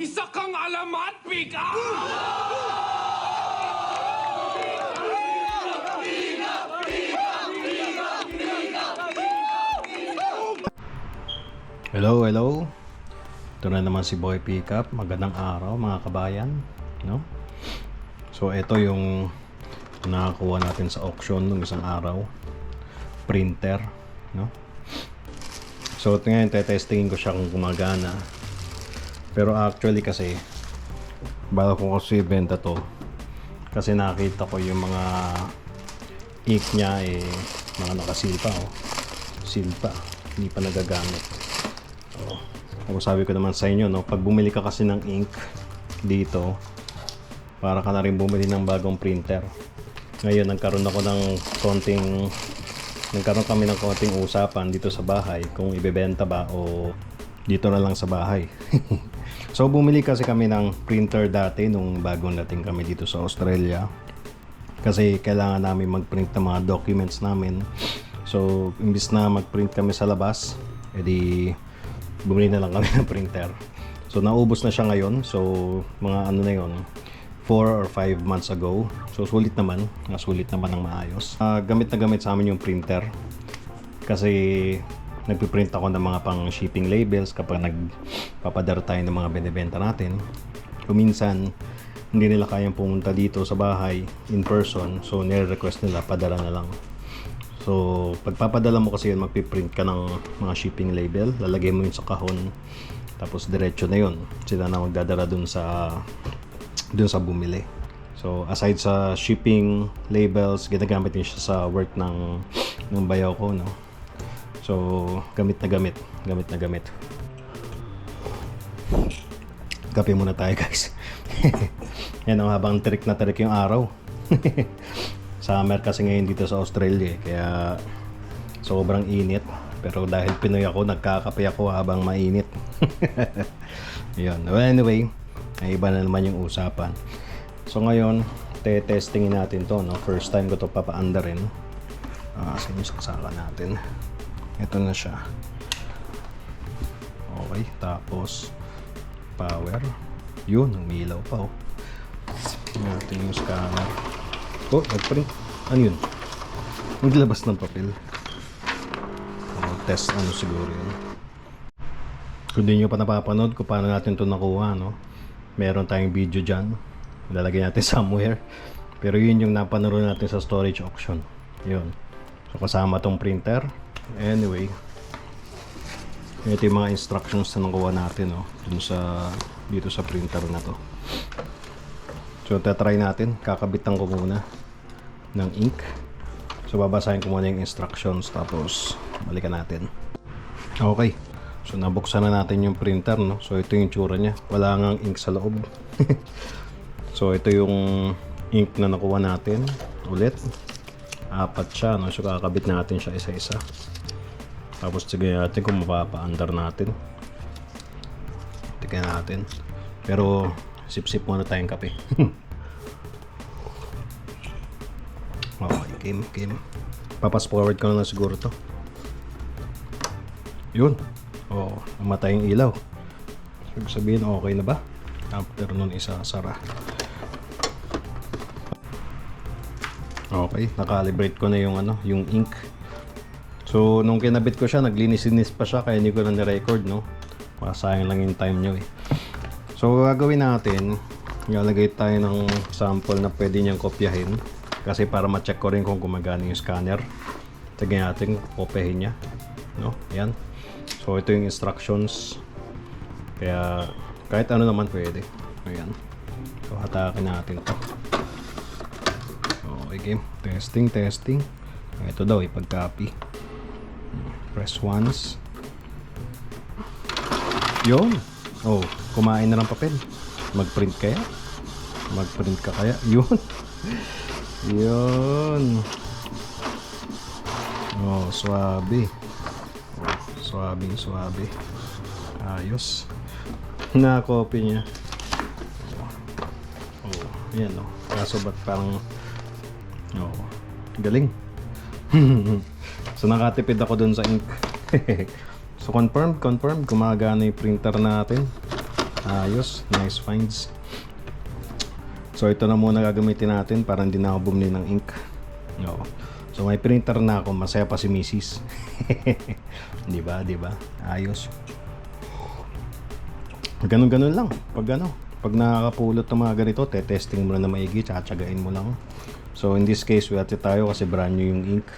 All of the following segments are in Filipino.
Isa kang alamat, Pika! Hello, hello. Ito na naman si Boy Pickup. Magandang araw mga kabayan, no? So ito yung nakakuha natin sa auction nung isang araw. Printer, no? So ito ngayon testingin ko siya kung gumagana. Pero actually kasi bago ko kasi ibenta to kasi nakita ko yung mga ink niya eh mga nakasil pa oh. Seal pa. Hindi pa nagagamit. Ako sabi ko naman sa inyo, no, pag bumili ka kasi ng ink dito, para ka na rin bumili ng bagong printer. Ngayon, nagkaroon ako ng konting, nagkaroon kami ng konting usapan dito sa bahay kung ibebenta ba o dito na lang sa bahay. so, bumili kasi kami ng printer dati nung bagong dating kami dito sa Australia. Kasi kailangan namin mag-print ng mga documents namin. So, imbis na mag-print kami sa labas, edi bumili na lang kami ng printer. So naubos na siya ngayon. So mga ano na yon 4 or 5 months ago. So sulit naman. Sulit naman ng maayos. Ah, gamit na gamit sa amin yung printer. Kasi nagpiprint ako ng mga pang shipping labels kapag nagpapadara tayo ng mga binibenta natin. Kung minsan hindi nila kayang pumunta dito sa bahay in person. So nire-request nila padala na lang. So, pagpapadala mo kasi yun, magpiprint ka ng mga shipping label, lalagay mo yun sa kahon, tapos diretso na yun. Sila na magdadala dun sa dun sa bumili. So, aside sa shipping labels, ginagamit din siya sa work ng ng bayaw ko, no. So, gamit na gamit, gamit na gamit. Kape muna tayo, guys. Yan ang habang trick na trick yung araw. Summer kasi ngayon dito sa Australia eh, kaya sobrang init. Pero dahil Pinoy ako, nagkakape ako habang mainit. Yun. Well, anyway, ay iba na naman yung usapan. So ngayon, te-testingin natin to, no? First time ko to papaanda rin. Ah, sa yung natin. Ito na siya. Okay, tapos power. Yun, ang ilaw pa oh. Natin yung scanner. Oh, nag-print. Ano yun? Naglabas ng papel. Oh, test ano siguro yun. Kung di nyo pa napapanood kung paano natin ito nakuha, no? Meron tayong video dyan. Ilalagay natin somewhere. Pero yun yung napanood natin sa storage auction. Yun. So kasama tong printer. Anyway. Ito yung mga instructions na nakuha natin, no? Dun sa, dito sa printer na to. So, tatry natin. Kakabitan ko muna ng ink. So, babasahin ko muna yung instructions tapos balikan natin. Okay. So, nabuksan na natin yung printer, no? So, ito yung tsura niya. Wala ngang ink sa loob. so, ito yung ink na nakuha natin. Ulit. Apat siya, no? So, kakabit natin siya isa-isa. Tapos, tignan natin kung mapapa-under natin. Tignan natin. Pero, sip-sip muna tayong kape. okay, game, game. Papas forward ko na lang siguro to. Yun. Oh, namatay yung ilaw. So, sabihin, okay na ba? After nun isa sara. Okay, nakalibrate ko na yung ano, yung ink. So, nung kinabit ko siya, naglinis-linis pa siya kaya hindi ko na ni-record, no? Masayang lang yung time nyo eh. So, gagawin natin, ilalagay tayo ng sample na pwede niyang kopyahin. Kasi para ma-check ko rin kung gumagana yung scanner. Tignan natin, kopyahin niya. No? Yan. So, ito yung instructions. Kaya, kahit ano naman pwede. Ayan. So, hatakin natin to. Okay, game. Testing, testing. Ito daw, ipag-copy. Press once. Yun. Oh, kumain na ng papel. Mag-print kaya? Mag-print ka kaya? Yun. Yun. Oh, swabe. Swabe, swabe. Ayos. Na-copy niya. Oh, yan oh. Kaso ba't parang oh, galing. so nakatipid ako dun sa ink. so confirmed, confirmed. Gumagana yung printer natin. Ayos, nice finds. So ito na muna gagamitin natin para hindi na ako bumili ng ink. No. So may printer na ako, masaya pa si Mrs. 'Di ba? 'Di ba? Ayos. Ganun-ganun lang. Pag ano, pag nakakapulot ng mga ganito, te-testing mo na maigi, tsatsagain mo lang. So in this case, werte tayo kasi brand new yung ink.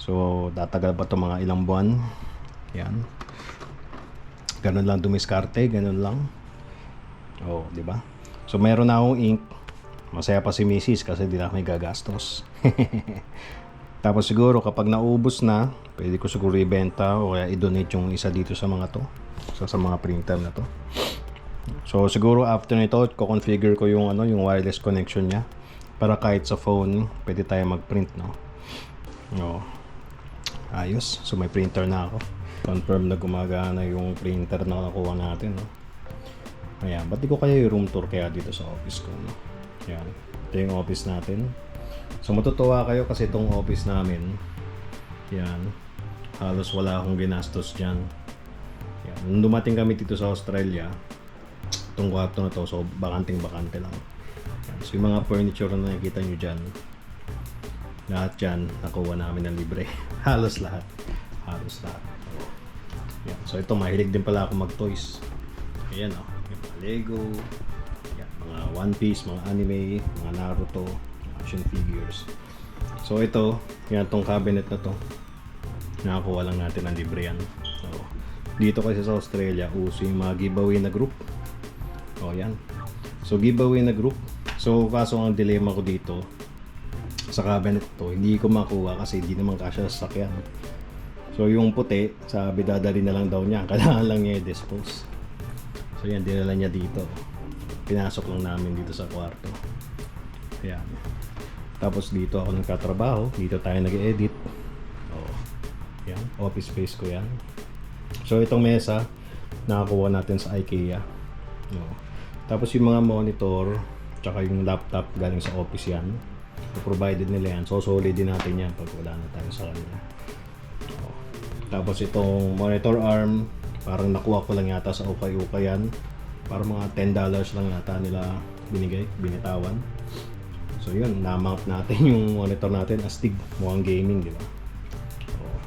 So tatagal pa to mga ilang buwan. Yan. Ganun lang dumiskarte, ganun lang. Oh, di ba? So meron na akong ink. Masaya pa si Mrs. kasi di na may gagastos. Tapos siguro kapag naubos na, pwede ko siguro ibenta o kaya i-donate yung isa dito sa mga to. So, sa mga printer na to. So siguro after nito, ko-configure ko yung ano, yung wireless connection niya para kahit sa phone, pwede tayo mag-print, no. No. Ayos. So may printer na ako. Confirm na gumagana yung printer na nakuha natin, no. Ayan, ba't di ko kaya yung room tour kaya dito sa office ko, no? Ayan. Ito yung office natin. So matutuwa kayo kasi itong office namin, yan, halos wala akong ginastos dyan. Yan. Nung dumating kami dito sa Australia, itong kwarto na to, so bakanting-bakante lang. Yan. So yung mga furniture na nakikita nyo dyan, lahat dyan, nakuha namin ng libre. Halos lahat. Halos lahat. Yan. So ito, mahilig din pala ako mag-toys. Ayan o, oh. mga Lego, yan, mga One Piece, mga anime, mga Naruto, action figures. So ito, yan tong cabinet na to. Nakakuha lang natin ng libre yan. So, dito kasi sa Australia, uso yung mga giveaway na group. O yan. So giveaway na group. So kaso ang dilemma ko dito sa cabinet to, hindi ko makuha kasi hindi naman kasya sa sakyan. So yung puti, sabi dadali na lang daw niya. Kailangan lang niya i-dispose. So yan, dinala niya dito. Pinasok lang namin dito sa kwarto. Ayan. Tapos dito ako nagtatrabaho. Dito tayo nag-edit. Oh. Yan, office space ko yan. So itong mesa, nakakuha natin sa IKEA. No. Tapos yung mga monitor, tsaka yung laptop galing sa office yan. Provided nila yan. So solid din natin yan pag wala na tayo sa kanya. Oh. Tapos itong monitor arm, parang nakuha ko lang yata sa ukay-ukay yan. Para mga $10 lang yata nila binigay, binitawan. So yun, na-mount natin yung monitor natin astig, mukhang gaming, di ba? Oh.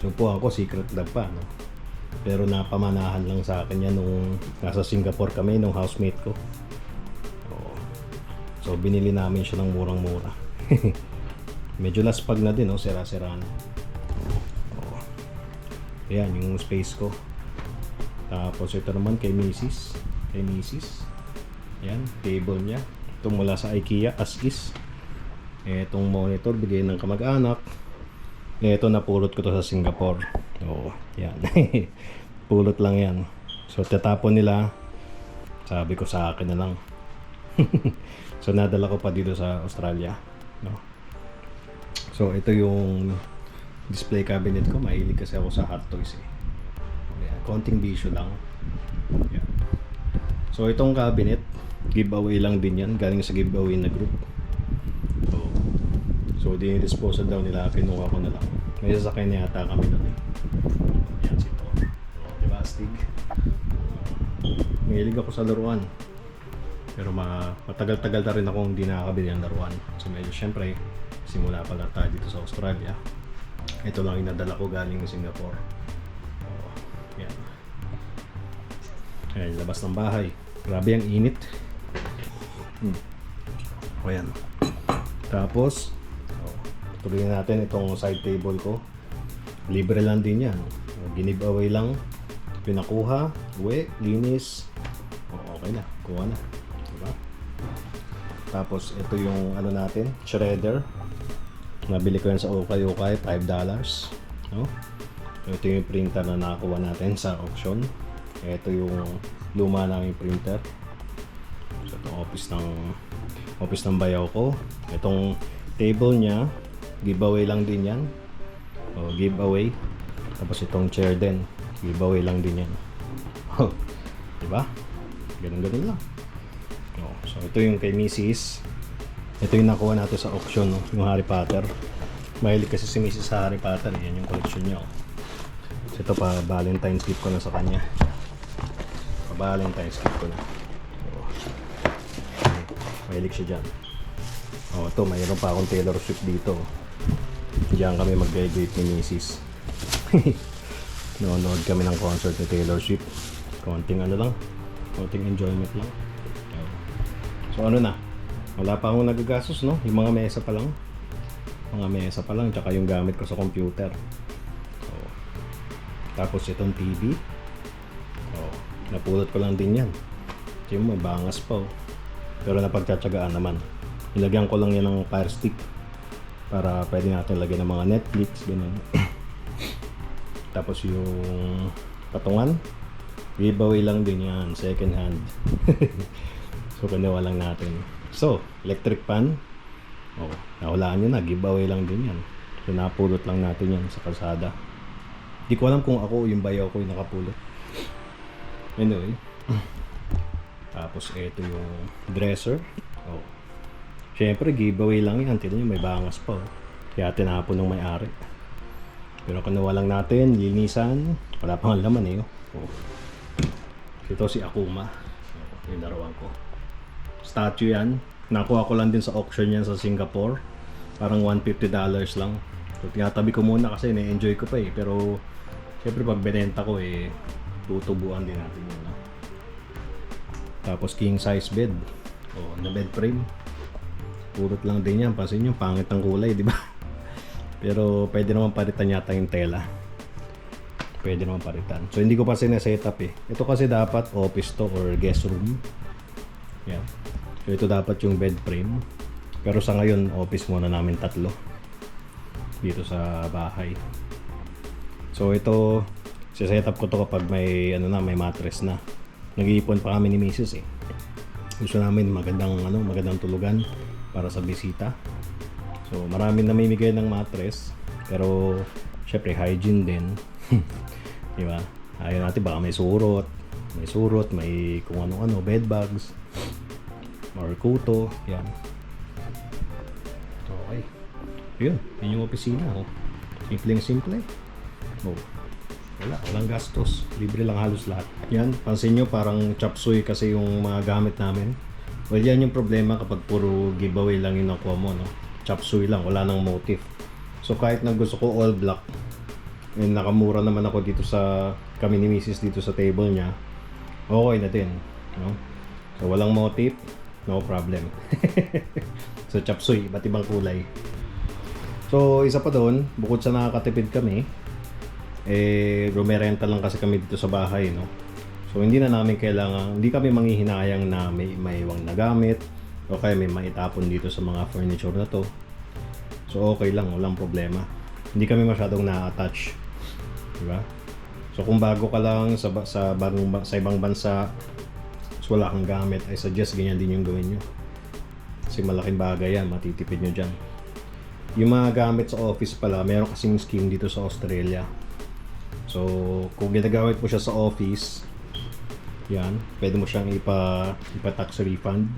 So po ako, secret lab pa, no? Pero napamanahan lang sa akin yan nung nasa Singapore kami, nung housemate ko. So binili namin siya ng murang-mura. Medyo laspag na din, no? Sira-sira na. Oo. Ayan, yung space ko. Tapos ito naman kay Mrs. Kay Mrs. Ayan, table niya. Ito mula sa IKEA, as is. Etong monitor, bigay ng kamag-anak. Ito napulot ko to sa Singapore. Oo, yan. Pulot lang yan. So, tatapon nila. Sabi ko sa akin na lang. so, nadala ko pa dito sa Australia. No? So, ito yung display cabinet ko. Mahilig kasi ako sa hot toys eh. Ayan, konting bisyo lang. Yan. So, itong cabinet, giveaway lang din yan. Galing sa giveaway na group. So, so dinidisposal daw nila. Kinuha ko na lang. May sasakyan na yata kami doon eh. Yan si Thor. Oh, di ba, Astig? Mahilig ako sa laruan. Pero ma matagal-tagal na rin akong hindi nakakabili ng laruan. So medyo syempre, simula pa lang tayo dito sa Australia. Ito lang yung nadala ko galing Singapore. Oh, yan. Ayan, labas ng bahay. Grabe ang init. Hmm. O yan. Tapos, oh, tuloy natin itong side table ko. Libre lang din yan. Ginib away lang. Pinakuha, uwi, linis. O, okay na, kuha na. Tapos, ito yung ano natin, shredder. Nabili ko yan sa Ukay Ukay, $5. No? Ito yung printer na nakakuha natin sa auction. Ito yung luma naming printer. So, itong office ng office ng bayaw ko. Itong table niya, giveaway lang din yan. O, giveaway. Tapos itong chair din, giveaway lang din yan. Diba? Ganun-ganun lang. So, ito yung kay Mrs. Ito yung nakuha natin sa auction, no? yung Harry Potter. Mahilig kasi si Mrs. sa Harry Potter. Yan yung collection niya. oh. So, ito pa, Valentine's gift ko na sa kanya. Valentine's gift ko na. Oh. Mahilig siya dyan. Oh, ito, mayroon pa akong Taylor Swift dito. Diyan kami mag-graduate ni Mrs. Nonood kami ng concert ni Taylor Swift. Konting ano lang, konting enjoyment lang. So ano na, wala pa akong nagagastos no, yung mga mesa pa lang. Mga mesa pa lang, tsaka yung gamit ko sa computer. Oh. Tapos itong TV. Oh, napulot ko lang din yan. Kasi may bangas pa oh. Pero napagtsatsagaan naman. Nilagyan ko lang yan ng fire stick para pwede natin lagyan ng mga Netflix, ganun. Tapos yung patungan, giveaway lang din yan, second hand. so kinuha lang natin. So, electric pan, oh, nawalaan nyo na, giveaway lang din yan. So napulot lang natin yan sa kalsada. Hindi ko alam kung ako yung bayaw ko yung nakapulot. Anyway. Tapos ito yung dresser. Oh. Siyempre, giveaway lang yan. Tignan nyo, may bangas pa. Oh. Kaya tinapon ng may-ari. Pero kinuha lang natin, linisan. Wala pang laman eh. Oh. Oh. Ito si Akuma. Oh, yung larawan ko. Statue yan. Nakuha ko lang din sa auction yan sa Singapore. Parang $150 lang. So, tinatabi ko muna kasi na-enjoy ko pa eh. Pero, syempre pag binenta ko eh, tutubuan din natin yun. No? Tapos king size bed. Oh, na bed frame. Purot lang din yan. Pansin nyo, pangit ang kulay, di ba? Pero pwede naman palitan yata yung tela. Pwede naman palitan. So hindi ko pa sineset-up eh. Ito kasi dapat office to or guest room. Yan. So ito dapat yung bed frame. Pero sa ngayon, office muna namin tatlo. Dito sa bahay. So ito, siset up ko to kapag may ano na, may mattress na. Nag-iipon pa kami ni Mrs. eh. Gusto namin magandang ano, magandang tulugan para sa bisita. So, marami namimigay ng mattress, pero syempre hygiene din. 'Di ba? Ayaw natin baka may surot, may surot, may kung ano-ano, bed bugs, or kuto, yan. Okay. Yun, yun yung opisina. Oh. Simpleng simple. Oh. Wala, walang gastos. Libre lang halos lahat. Yan, pansin nyo parang chop suey kasi yung mga gamit namin. Well, yan yung problema kapag puro giveaway lang yung nakuha mo, no? Chop suey lang, wala nang motive. So kahit na gusto ko all black, eh, nakamura naman ako dito sa kami ni Mrs. dito sa table niya. Okay na din, no? So walang motive, no problem. so chop suey, iba't ibang kulay. So isa pa doon, bukod sa nakakatipid kami, eh rumerenta lang kasi kami dito sa bahay no so hindi na namin kailangan hindi kami manghihinayang na may maiwang na gamit o kaya may maitapon dito sa mga furniture na to so okay lang walang problema hindi kami masyadong na-attach di ba so kung bago ka lang sa sa bagong ba- sa ibang bansa so wala kang gamit I suggest ganyan din yung gawin nyo kasi malaking bagay yan matitipid nyo dyan yung mga gamit sa office pala meron kasing scheme dito sa Australia So, kung ginagamit mo siya sa office, yan, pwede mo siyang ipa, ipa-tax refund.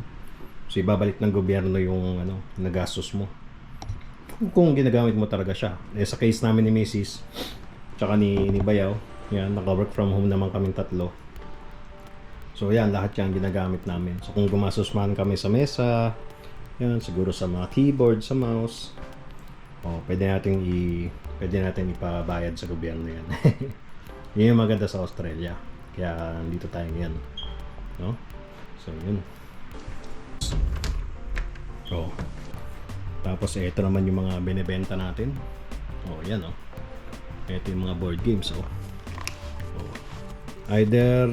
So, ibabalik ng gobyerno yung ano, nagastos mo. Kung ginagamit mo talaga siya. Eh, sa case namin ni Mrs. Tsaka ni, ni Bayaw, yan, naka-work from home naman kaming tatlo. So, yan, lahat yan ginagamit namin. So, kung gumastos man kami sa mesa, yan, siguro sa mga keyboard, sa mouse, oh, pwede natin i pwede natin ipabayad sa gobyerno yan. yun yung maganda sa Australia. Kaya dito tayo ngayon. No? So, yun. Oh. Tapos ito naman yung mga binebenta natin. Oh, yan oh. Ito yung mga board games oh. oh. Either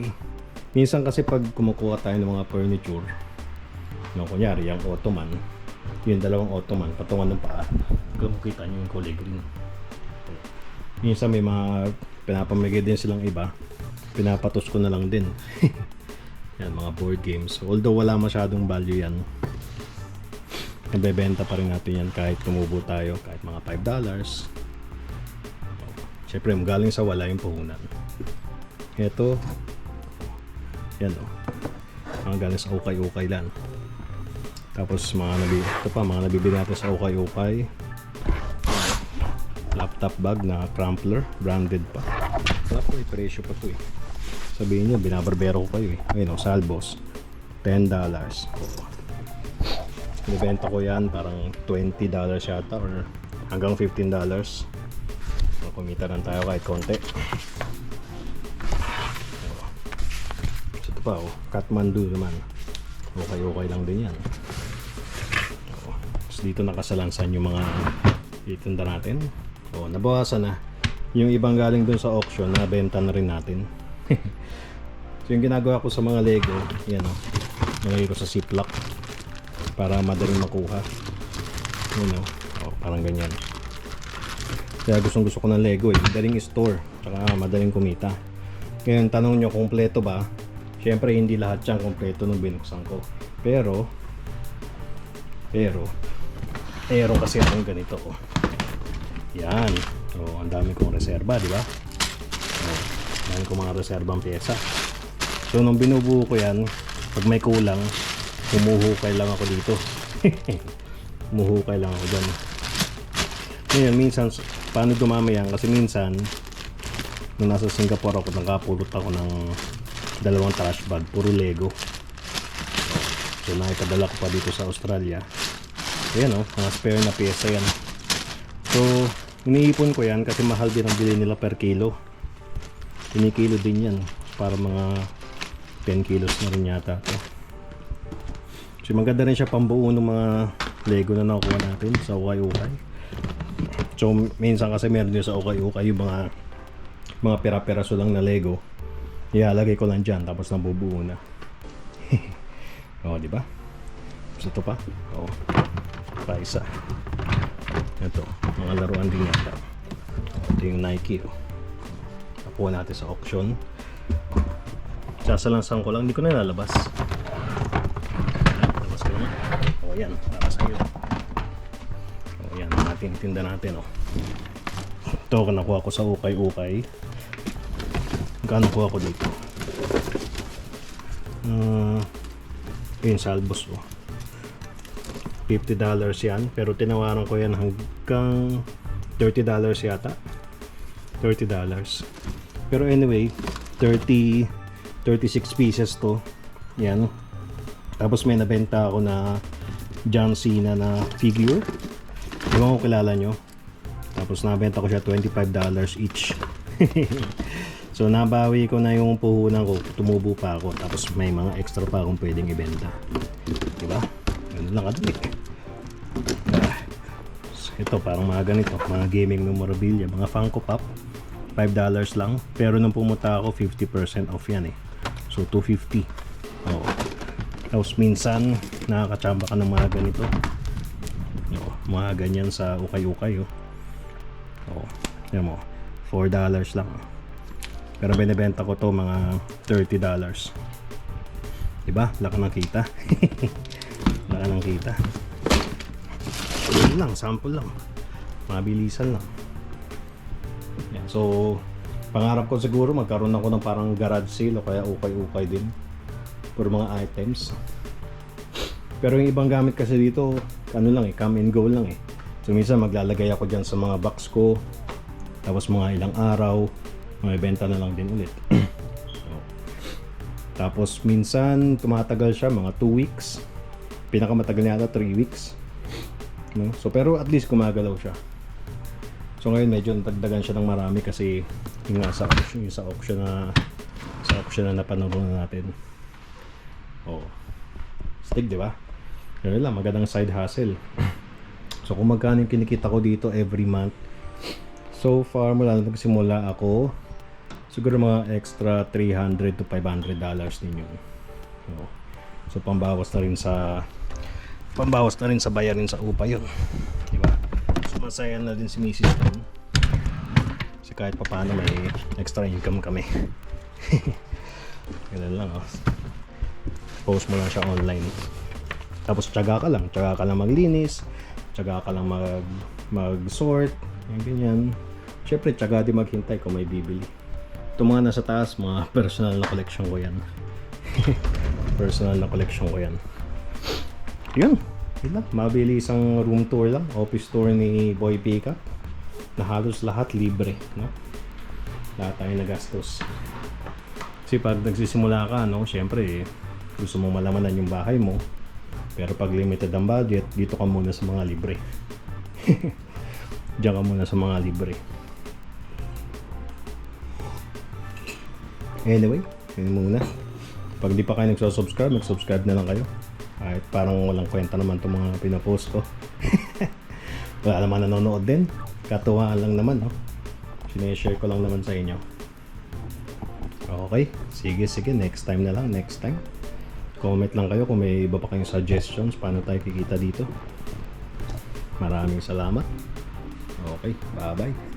minsan kasi pag kumukuha tayo ng mga furniture, no, kunyari yung ottoman, yung dalawang ottoman, patungan ng paa. Kung kita nyo yung kulay green. Minsan may mga pinapamigay din silang iba. Pinapatos ko na lang din. yan, mga board games. Although wala masyadong value yan. Nabebenta pa rin natin yan kahit tumubo tayo, kahit mga $5. Siyempre, galing sa wala yung puhunan. Ito, yan o. Mga galing sa ukay-ukay lang. Tapos mga nabi, ito pa, mga nabibili natin sa ukay-ukay laptop bag na crumpler branded pa wala po eh presyo pa to eh Sabihin nyo, binabarbero ko kayo eh. Ayun o, salvos. $10. Oh. Nibenta ko yan parang $20 yata or hanggang $15. So, kumita lang tayo kahit konti. Pa oh, Kathmandu naman. Okay, okay lang din yan. Oh. Tapos dito nakasalansan yung mga itinda natin. Oh, nabawasan na. Yung ibang galing dun sa auction, nabenta na rin natin. so yung ginagawa ko sa mga Lego, yan o. Nalagay ko sa ziplock para madaling makuha. Yun o. Oh, parang ganyan. Kaya gustong gusto ko ng Lego eh. Madaling store. Tsaka madaling kumita. Ngayon, tanong nyo, kumpleto ba? Siyempre, hindi lahat yan kumpleto nung binuksan ko. Pero, pero, meron kasi akong ganito. Oh. Yan. So, ang dami kong reserba, di ba? Oh, dami kong mga reserbang pyesa. So, nung binubuo ko yan, pag may kulang, humuhukay lang ako dito. humuhukay lang ako dyan. Ngayon, minsan, paano dumami yan? Kasi minsan, nung nasa Singapore ako, nakapulot ako ng dalawang trash bag, puro Lego. So, nakikadala ko pa dito sa Australia. Ayan o, mga spare na pyesa yan. So, iniipon ko yan kasi mahal din ang bili nila per kilo. Kinikilo din yan. Para mga 10 kilos na rin yata to. So, maganda rin siya pambuo ng mga Lego na nakuha natin sa ukay-ukay. So, minsan kasi meron din sa ukay-ukay yung mga mga pera-peraso lang na Lego. Ilalagay ko lang dyan tapos nabubuo na. oh, di ba? So, ito pa. Oh. Pa isa. Ito, mga laruan din. Oh, ito yung Nike. Oh. Nakuha natin sa auction. Sasalansan ko lang. Hindi ko na lalabas. Labas ko na. Oh, yan. Para sa'yo. Oh, yan. Natin tinda natin. Oh. Ito, nakuha ko sa ukay-ukay. Magkano kuha ko dito? Uh, yun, salbos. Oh. $50 yan. Pero tinawaran ko yan hanggang $30 yata. $30. Pero anyway, 30 36 pieces to. Yan. Tapos may nabenta ako na John Cena na figure. Ewan ko kilala nyo. Tapos nabenta ko siya $25 each. so nabawi ko na yung puhunan ko. Tumubo pa ako. Tapos may mga extra pa akong pwedeng ibenta. Diba? Ganun lang kadali. Ah, ito parang mga ganito. Mga gaming memorabilia. Mga Funko Pop. $5 lang. Pero nung pumunta ako, 50% off yan eh. So, 250. Oo. Tapos minsan, nakakachamba ka ng mga ganito. Oo, mga ganyan sa ukay-ukay. Oh. Oo. Yan mo. $4 lang. Pero binibenta ko to mga $30. Diba? Laki ng kita. Laki ng kita. Yun lang, sample lang. Mabilisan lang. Yan. So, pangarap ko siguro magkaroon ako ng parang garage sale o kaya ukay-ukay din for mga items. Pero yung ibang gamit kasi dito, ano lang eh, come and go lang eh. So minsan maglalagay ako dyan sa mga box ko, tapos mga ilang araw, may benta na lang din ulit. so, tapos minsan tumatagal siya mga 2 weeks. Pinakamatagal niya ata 3 weeks. No? So pero at least gumagalaw siya. So ngayon medyo natagdagan siya ng marami kasi yung sa auction, yung sa auction na sa auction na napanood na natin. Oh. Stig, di ba? Ganun lang, magandang side hustle. So kung magkano yung kinikita ko dito every month. So far, mula nagsimula ako, siguro mga extra 300 to 500 dollars din yun. Oh. So pambawas na rin sa pambawas na rin sa bayarin sa upa yun. Di ba? So masaya na din si Mrs. Tom. Kasi kahit pa paano may extra income kami. Ganun lang oh. Post mo lang siya online. Tapos tiyaga ka lang, tiyaga ka lang maglinis, tiyaga ka lang mag mag-sort, yung ganyan. Syempre, tiyaga din maghintay kung may bibili. Ito mga nasa taas, mga personal na collection ko yan. personal na collection ko yan. Yun. Yun lang. Mabili isang room tour lang. Office tour ni Boy Pika. Na halos lahat libre. No? Lahat tayo nagastos. Kasi pag nagsisimula ka, no, syempre, eh, gusto mong malamanan yung bahay mo. Pero pag limited ang budget, dito ka muna sa mga libre. Diyan ka muna sa mga libre. Anyway, yun muna. Pag di pa kayo nagsasubscribe, mag-subscribe na lang kayo. Kahit parang walang kwenta naman itong mga pinapost ko. Wala naman nanonood din. Katuwaan lang naman, no? Sineshare ko lang naman sa inyo. Okay, sige sige, next time na lang, next time. Comment lang kayo kung may iba pa kayong suggestions paano tayo kikita dito. Maraming salamat. Okay, bye-bye.